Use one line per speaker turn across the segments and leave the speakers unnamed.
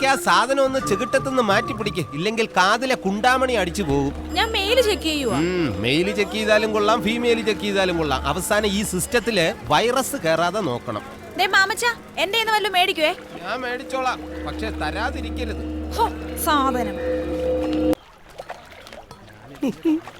ഇടയ്ക്ക് ആ സാധനം ഒന്ന് ചെകിട്ടത്തുനിന്ന് മാറ്റി പിടിക്ക്. ഇല്ലെങ്കിൽ കാതിലെ കുണ്ടാമണി അടിച്ചു പോകും.
ഞാൻ മെയിൽ ചെക്ക് ചെയ്യുവാ.
മെയിൽ ചെക്ക് ചെയ്താലും കൊള്ളാം ഫീമെയിൽ ചെക്ക് ചെയ്താലും കൊള്ളാം. അവസാനം ഈ സിസ്റ്റത്തിൽ വൈറസ് കയറാതെ നോക്കണം.
ദേ മാമച്ച എന്റെ ഇന്ന് വല്ലതും മേടിക്കുവേ?
ഞാൻ മേടിച്ചോളാം. പക്ഷെ തരാതിരിക്കരുത്.
സാധനം.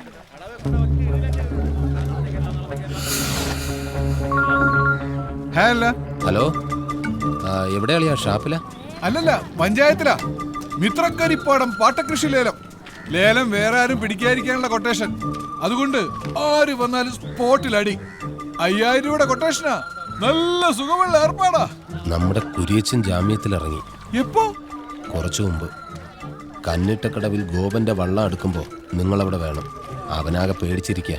ഹേ അല്ല.
ഹലോ. എവിടെയാളിയാ ഷാപ്പില?
അല്ലല്ല പഞ്ചായത്തിലാ. മിത്രക്കരിപ്പാടം പാട്ടകൃഷി ലേലം ലേലം വേറെ ആരും പിടിക്കാതിരിക്കാനുള്ള കൊട്ടേഷൻ. അതുകൊണ്ട് ആര് വന്നാലും സ്പോട്ടിൽ അടി അയ്യായിരം രൂപയുടെ കൊട്ടേഷനാ. നല്ല സുഖമുള്ള ഏർപ്പാടാ.
നമ്മുടെ കുരിയച്ചൻ ജാമ്യത്തിൽ ഇറങ്ങി
എപ്പോ?
കുറച്ചു മുമ്പ്. കന്നിട്ടക്കടവിൽ ഗോപന്റെ വള്ളം നിങ്ങൾ അവിടെ വേണം. അവനാകെ പേടിച്ചിരിക്കുക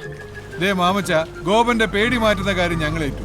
ദേ മാമച്ച ഗോപന്റെ പേടി മാറ്റുന്ന കാര്യം ഞങ്ങൾ ഏറ്റു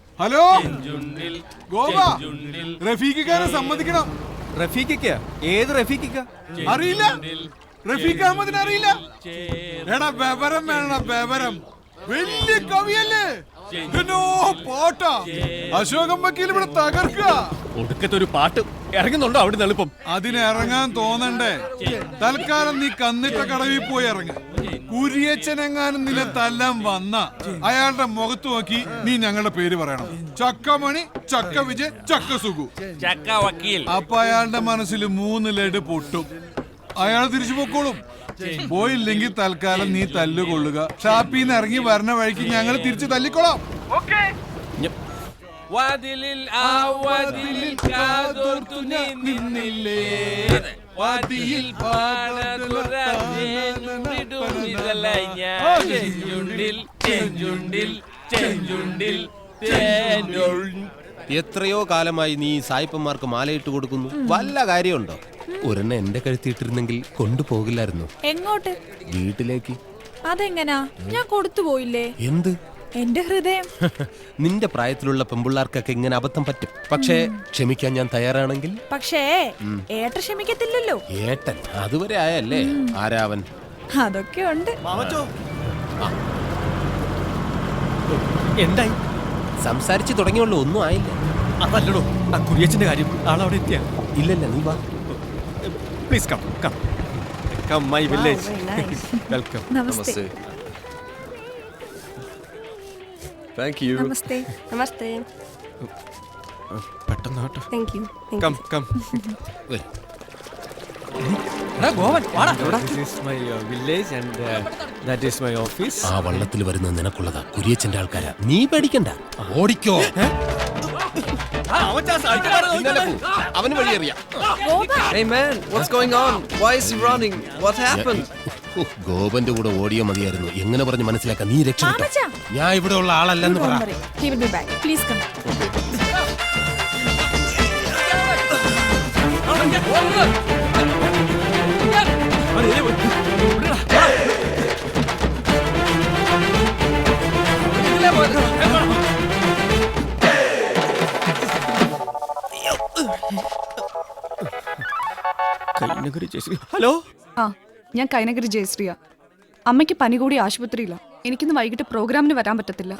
ഹലോ? ഗോവ റഫീഖിക്കാരെ സമ്മതിക്കണം.
റഫീഖിക്ക? ഏത് റഫീഖിക്ക?
അറിയില്ല. റഫീഖ് അഹമ്മദിനെ അറിയില്ല. എടാ ബബരം വേണ ബബരം വലിയ കവിയല്ലേ? പാട്ടാ. അശോകം വക്കീൽ ഇവിടെ തകർക്കുക.
ഒടുക്കത്തെ ഒരു പാട്ട് ഇറങ്ങുന്നുണ്ടോ അവിടെ എളുപ്പം?
അതിനിറങ്ങാൻ തോന്നണ്ടേ? തൽക്കാലം നീ കന്നിട്ട കടവിൽ പോയി ഇറങ്ങ. കുരിയച്ചനെങ്ങാനും നില തല്ലാൻ വന്ന അയാളുടെ മുഖത്ത് നോക്കി നീ ഞങ്ങളുടെ പേര് പറയണം. ചക്കമണി ചക്ക വിജയ് ചക്ക സുഖു അപ്പൊ അയാളുടെ മനസ്സിൽ മൂന്ന് ലഡ് പൊട്ടും. അയാൾ തിരിച്ചു പൊക്കോളും. പോയില്ലെങ്കിൽ തൽക്കാലം നീ തല്ലുകൊള്ളുക ഷാപ്പിന്ന് ഇറങ്ങി വരണ വഴിക്ക് ഞങ്ങൾ തിരിച്ചു തല്ലിക്കൊള്ളാം
വാതിലിൽ ആ വാതിലിൽ കാതോർത്തു നീ നിന്നില്ലേ വാതിയിൽ എത്രയോ കാലമായി നീ സായിപ്പന്മാർക്ക് മാലയിട്ട് കൊടുക്കുന്നു വല്ല കാര്യമുണ്ടോ ഒരെണ്ണം എന്റെ കഴുത്തിയിട്ടിരുന്നെങ്കിൽ കൊണ്ടുപോകില്ലായിരുന്നു?
എങ്ങോട്ട്?
വീട്ടിലേക്ക്.
അതെങ്ങനാ? ഞാൻ കൊടുത്തു പോയില്ലേ?
എന്ത്?
എന്റെ ഹൃദയം.
നിന്റെ പ്രായത്തിലുള്ള പെമ്പിള്ളാർക്കൊക്കെ ഇങ്ങനെ അബദ്ധം പറ്റും. പക്ഷേ ക്ഷമിക്കാൻ ഞാൻ തയ്യാറാണെങ്കിൽ?
പക്ഷേ ഏട്ട ക്ഷമിക്കത്തില്ലല്ലോ.
ഏട്ടൻ അതുവരെ ആയല്ലേ? ആരാവൻ?
അതൊക്കെ ഉണ്ട്.
മാമച്ചോ. എന്തായി?
സംസാരിച്ചു തുടങ്ങിയുള്ളൂ ഒന്നും ആയില്ല.
അതല്ലോ ആ കുരിയച്ചന്റെ കാര്യം ആളവിടെ എത്തിയ?
ഇല്ലല്ല നീ വാ.
Please come come come my village welcome
namaste namaste
namaste
പെട്ടെന്ന് കേട്ടോ.
താങ്ക് യു
കം കം
ആ വള്ളത്തിൽ വരുന്ന നിനക്കുള്ളതാ. കുരിയച്ചന്റെ ആൾക്കാരാ. നീ പേടിക്കണ്ട. ഓടിക്കോ. പോ. അവന് വഴിയറിയാം
Hey man, what's going on? Why is he running? What happened?
ഓ, ഗോപന്റെ കൂടെ ഓടിയോ മതിയായിരുന്നു എങ്ങനെ പറഞ്ഞ് മനസ്സിലാക്കാൻ നീ രക്ഷപ്പെട്ടു
മാമച്ചാ.
ഞാൻ ഇവിടെ ഉള്ള ആളല്ലെന്ന് പറ
he will be back please come
Kainakary Jayasree. Hello?
ആ ഞാൻ കൈനഗരി ജയശ്രീയ. അമ്മയ്ക്ക് പനി കൂടി ആശുപത്രിയില്ല എനിക്കിന്ന് വൈകിട്ട് പ്രോഗ്രാമിന് വരാൻ പറ്റത്തില്ല.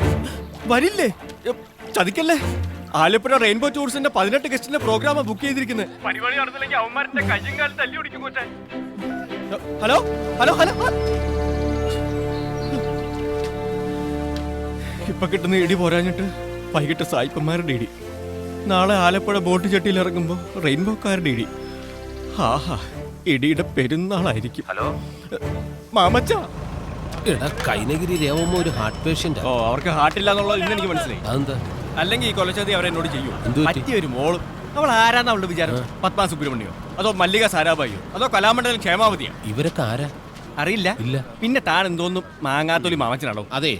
വരില്ലേ? ചതിക്കല്ലേ? ആലപ്പുഴ റെയിൻബോ ടൂറിസ്റ്റിന്റെ പതിനെട്ട് ഗസ്റ്റിന്റെ പ്രോഗ്രാം ബുക്ക് ചെയ്തിരിക്കുന്നത് ഹലോ? Hello hello? ഇപ്പൊ കിട്ടുന്ന ഇടി പോരാഞ്ഞിട്ട് വൈകിട്ട് സായിപ്പന്മാരുടെ ഇടി. നാളെ ആലപ്പുഴ ബോട്ട് ചട്ടിയിൽ ഇറങ്ങുമ്പോ റെയിൻബോക്കാരുടെ ഇടി. ആഹാ ഇടിയുടെ പെരുന്നാളായിരിക്കും. ഹലോ? മാമച്ച.
എടാ കൈനഗിരി രേവമ്മ ഒരു ഹാർട്ട് പേഷ്യന്റ്
ഓ അവർക്ക് ഹാർട്ടില്ല എന്നുള്ളത് ഇന്ന് എനിക്ക് മനസ്സിലായി.
അതെന്താ?
അല്ലെങ്കിൽ ഈ കൊലച്ചതി അവരെന്നോട് ചെയ്യും? പറ്റിയ ഒരു മോൾ. അവൾ ആരാന്ന് അവളുടെ വിചാരം? പത്മ സുബ്രഹ്മണ്യോ? അതോ മല്ലിക സാരാഭായിയോ? അതോ കലാമണ്ഡലം ക്ഷേമാവതിയോ?
ഇവരൊക്കെ ആരാ?
അറിയില്ല.
ഇല്ല.
പിന്നെ താൻ എന്തോന്നും മാങ്ങാത്തൊലി മാമച്ചനാണോ?
അതെ.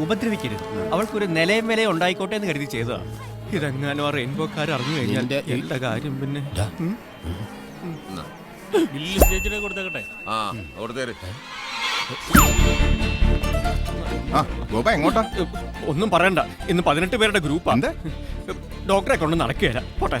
ഉപദ്രവിക്കരുത്. അവൾക്കൊരു നിലയും വിലയും ഉണ്ടായിക്കോട്ടെ എന്ന് കരുതി ചെയ്തതാ. ഇതെങ്ങാനും ആ റെയിൻബോക്കാർ അറിഞ്ഞു കഴിഞ്ഞാൽ എന്റെ കാര്യം പിന്നെ?
ആ ഗോപ എങ്ങോട്ടാ?
ഒന്നും പറയണ്ട. ഇന്ന് പതിനെട്ട് പേരുടെ ഗ്രൂപ്പാ.
എന്ത്?
ഡോക്ടറെ കൊണ്ട് നടക്കുകയല്ല. പോട്ടെ.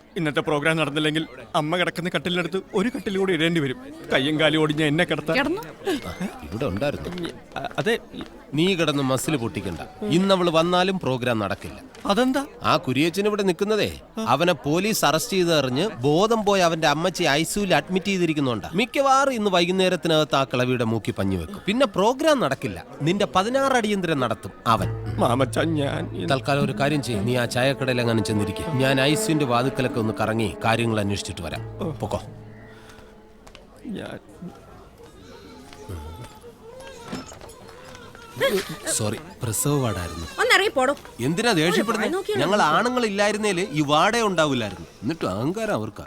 ഇന്നത്തെ പ്രോഗ്രാം നടന്നില്ലെങ്കിൽ അമ്മ കിടക്കുന്ന കട്ടിലെടുത്ത് ഒരു കട്ടിൽ കൂടി ഇടേണ്ടി വരും. കയ്യും കാലും ഓടിഞ്ഞ എന്നെ കിടത്താൻ.
കിടന്നു?
ഇവിടെ ഉണ്ടായിരുന്നു.
അതെ
നീ കിടന്ന് മസിൽ പൊട്ടിക്കണ്ട. ഇന്ന് അവൾ വന്നാലും പ്രോഗ്രാം നടക്കില്ല.
അതെന്താ?
ആ കുരിയച്ചൻ ഇവിടെ നിൽക്കുന്നതേ. അവനെ പോലീസ് അറസ്റ്റ് ചെയ്തറിഞ്ഞ് ബോധം പോയി അവന്റെ അമ്മച്ചി ഐസിയുൽ അഡ്മിറ്റ് ചെയ്തിരിക്കുന്നുണ്ട്. മിക്കവാറും ഇന്ന് വൈകുന്നേരത്തിനകത്ത് ആ കിളവിയുടെ മൂക്കി പഞ്ഞു വെക്കും. പിന്നെ പ്രോഗ്രാം നടക്കില്ല. നിന്റെ പതിനാറ് അടിയന്തരം നടത്തും അവൻ.
മാമച്ച ഞാൻ
തൽക്കാലം ഒരു കാര്യം ചെയ്യും. നീ ആ ചായക്കടയിൽ അങ്ങനെ ചെന്നിരിക്കും. ഞാൻ ഐസിന്റെ വാതുക്കലൊക്കെ ഒന്ന് കറങ്ങി കാര്യങ്ങൾ അന്വേഷിച്ചിട്ട് വരാം. പൊക്കോ. സോറി പ്രസവ വാടായിരുന്നു
ഒന്നിറങ്ങി പോടോ
എന്തിനാ ദേഷ്യപ്പെടുന്നത് ഞങ്ങൾ ആണുങ്ങൾ ഇല്ലായിരുന്നേൽ ഈ വാടേ ഉണ്ടാവില്ലായിരുന്നു. എന്നിട്ട് അഹങ്കാരം അവർക്കാ.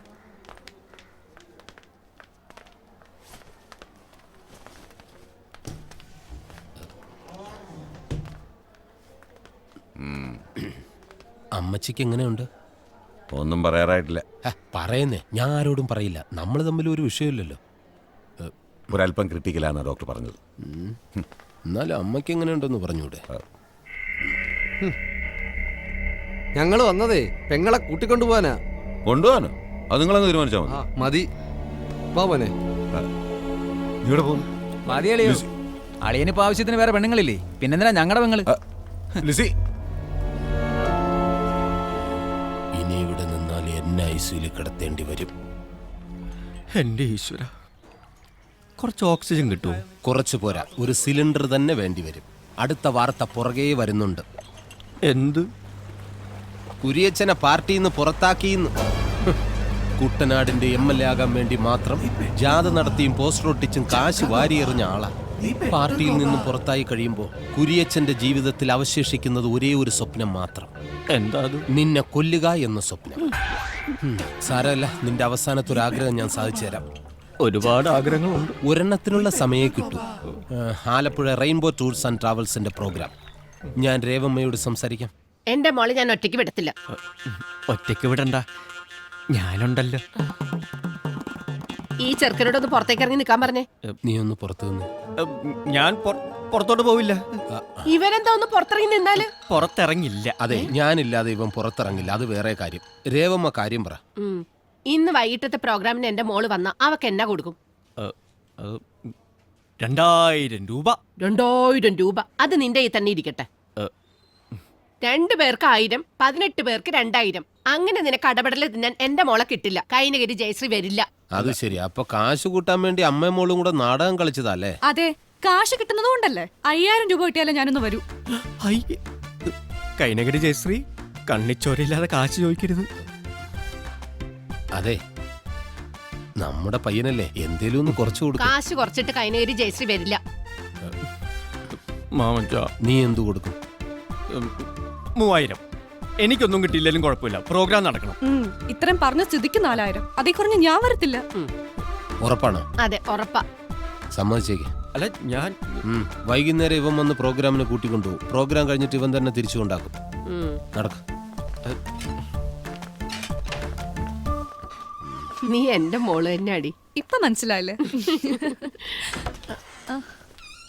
അമ്മച്ചിക്ക് എങ്ങനെയുണ്ട്?
ഒന്നും പറയാറായിട്ടില്ല.
ഹ, പറയുന്നേ. ഞാൻ ആരോടും പറയില്ല. നമ്മൾ തമ്മിൽ ഒരു വിഷയമില്ലല്ലോ.
ഒരല്പം ക്രിട്ടിക്കലാണ് ഡോക്ടർ പറഞ്ഞത്.
എന്നാലും അമ്മയ്ക്ക് എങ്ങനെയുണ്ടെന്ന് പറഞ്ഞൂടെ?
ഞങ്ങൾ വന്നതേ പെങ്ങളെ കൂട്ടിക്കൊണ്ടുപോവാനാ. കൊണ്ടുപോവാനോ?
കൊണ്ടുപോകാനോ അത് നിങ്ങളങ്ങ് തീരുമാനിച്ചാൽ
ആ
മതി.
മതി. വാ പോനെ
നീ ഇവിടെ പോകും
മതി അളിയോ. അളിയനിപ്പോ ആവശ്യത്തിന് വേറെ പെണ്ണുങ്ങളില്ലേ? പിന്നെന്തിനാ ഞങ്ങളുടെ പെങ്ങൾ?
ലിസി.
ഐസിയിൽ കിടത്തേണ്ടി വരും.
എന്റെ ഈശ്വര കുറച്ച് ഓക്സിജൻ കിട്ടും
കുറച്ച് പോരാ. ഒരു സിലിണ്ടർ തന്നെ വേണ്ടി വരും. അടുത്ത വാർത്ത പുറകെ വരുന്നുണ്ട്.
എന്ത്?
കുരിയച്ചനെ പാർട്ടിയിൽ നിന്ന് പുറത്താക്കിയെന്ന്. കുട്ടനാടിന്റെ എം എൽ എ ആകാൻ വേണ്ടി മാത്രം ജാഥ നടത്തിയും പോസ്റ്റർ ഒട്ടിച്ചും കാശ് വാരിയെറിഞ്ഞ ആളാ. പാർട്ടിയിൽ നിന്ന് പുറത്തായി കഴിയുമ്പോൾ കുരിയച്ചന്റെ ജീവിതത്തിൽ അവശേഷിക്കുന്നത് ഒരേ ഒരു സ്വപ്നം മാത്രം.
എന്താ
നിന്നെ കൊല്ലുക എന്ന സ്വപ്നം. സാരല്ല സാരമല്ല നിന്റെ അവസാനത്തെ ഒരു ആഗ്രഹം ഞാൻ സാധിച്ചു തരാം.
ഒരുപാട് ആഗ്രഹങ്ങളുണ്ട്.
ഒരെണ്ണത്തിനുള്ള സമയം കിട്ടും. ആലപ്പുഴ റെയിൻബോ ടൂർസ് ആൻഡ് ട്രാവൽസിന്റെ പ്രോഗ്രാം. ഞാൻ രേവമ്മയോട് സംസാരിക്കാം.
എന്റെ മോളെ ഞാൻ ഒറ്റയ്ക്ക് വിടത്തില്ല.
ഒറ്റയ്ക്ക് വിടണ്ട. ഞാനുണ്ടല്ലോ.
ഈ ചെറുക്കനോട് ഒന്ന് പുറത്തേക്ക് ഇറങ്ങി നിൽക്കാൻ പറഞ്ഞേ.
നീ ഒന്ന് പുറത്തു നിന്ന്.
ഞാൻ പുറ- പുറത്തോട്ട് പോവില്ല.
ഇവരെന്താ ഒന്ന് പുറത്തിറങ്ങി നിന്നാൽ?
പുറത്തിറങ്ങില്ല.
അതെ ഞാനില്ലാതെ ഇവൻ പുറത്തിറങ്ങില്ല. അത് വേറെ കാര്യം. രേവമ്മ കാര്യം പറ.
ഉം. ഇന്ന് വൈകിട്ടത്തെ പ്രോഗ്രാമിന് എന്റെ മോൾ വന്ന അവക്ക് എന്നാ കൊടുക്കും?
ഏ, അത് രണ്ടായിരം രൂപ.
രണ്ടായിരം രൂപ. അത് നിന്റെ കയ്യിൽ തന്നെ ഇരിക്കട്ടെ.
ഏ,
രണ്ടു പേർക്ക് ആയിരം പതിനെട്ട് പേർക്ക് രണ്ടായിരം. അങ്ങനെ നിനക്ക് അടപടൽ തിന്നാൻ എന്റെ മോളെ കിട്ടില്ല. കൈനഗിരി ജയശ്രീ വരില്ല.
അത് ശരി. അപ്പൊ കാശ് കൂട്ടാൻ വേണ്ടി അമ്മയും മോളും കൂടെ നാടകം കളിച്ചതല്ലേ?
അതെ. കാശ് കിട്ടുന്നത് കൊണ്ടല്ലേ അയ്യായിരം രൂപ കിട്ടിയാലേ ഞാനൊന്ന് വരൂ.
കൈനഗരി ജയശ്രീ കണ്ണിച്ചോരയില്ലാതെ കാശ് ചോദിക്കരുത്.
അതെ. നമ്മുടെ പയ്യനല്ലേ എന്തേലും ഒന്ന് കുറച്ചു കൊടുക്കും.
കാശ് കുറച്ചിട്ട് കൈനഗരി ജയശ്രീ വരില്ല.
മാമച്ച
നീ എന്തു കൊടുക്കും?
മൂവായിരം. എനിക്കൊന്നും കിട്ടിയില്ലെങ്കിലും കുഴപ്പമില്ല. പ്രോഗ്രാം നടക്കണം.
ഉം, ഇത്രയും പറഞ്ഞ സ്ഥിതിക്ക് നാലായിരം. അതേ കുറഞ്ഞ് ഞാൻ വരത്തില്ല.
ഉറപ്പാണോ.
അതെ ഉറപ്പാ.
സമ്മതിച്ചേക്ക്.
അല്ല ഞാൻ
ഉം. വൈകുന്നേരം ഇവൻ വന്ന് പ്രോഗ്രാമിന് കൂട്ടിക്കൊണ്ടുപോകും പ്രോഗ്രാം കഴിഞ്ഞിട്ട് ഇവൻ തന്നെ തിരിച്ചു കൊണ്ടാക്കും. നടക്ക.
നീ എന്റെ മോൾ തന്നെ അടി
ഇപ്പൊ മനസ്സിലായില്ലേ?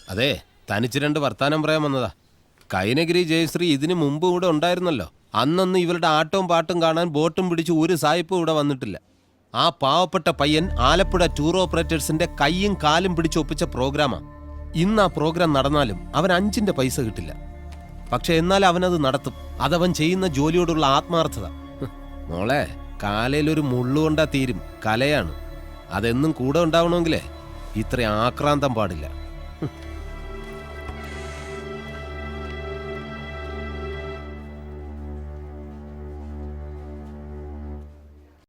അതെ തനിച്ച് രണ്ട് വർത്താനം പറയാൻ വന്നതാ. കൈനഗിരി ജയശ്രീ ഇതിനു മുമ്പ് ഇവിടെ ഉണ്ടായിരുന്നല്ലോ. അന്നൊന്നും ഇവരുടെ ആട്ടവും പാട്ടും കാണാൻ ബോട്ടും പിടിച്ച് ഒരു സായിപ്പും ഇവിടെ വന്നിട്ടില്ല. ആ പാവപ്പെട്ട പയ്യൻ ആലപ്പുഴ ടൂർ ഓപ്പറേറ്റേഴ്സിന്റെ കൈയും കാലും പിടിച്ച് ഒപ്പിച്ച പ്രോഗ്രാമാണ് ഇന്ന് ആ പ്രോഗ്രാം നടന്നാലും അവൻ അഞ്ചിന്റെ പൈസ കിട്ടില്ല. പക്ഷെ എന്നാൽ അവനത് നടത്തും. അതവൻ ചെയ്യുന്ന ജോലിയോടുള്ള ആത്മാർത്ഥത. മോളെ കാലയിലൊരു മുള്ളുകൊണ്ടാ തീരും. കലയാണ്. അതെന്നും കൂടെ ഉണ്ടാവണമെങ്കിലേ ഇത്ര ആക്രാന്തം പാടില്ല.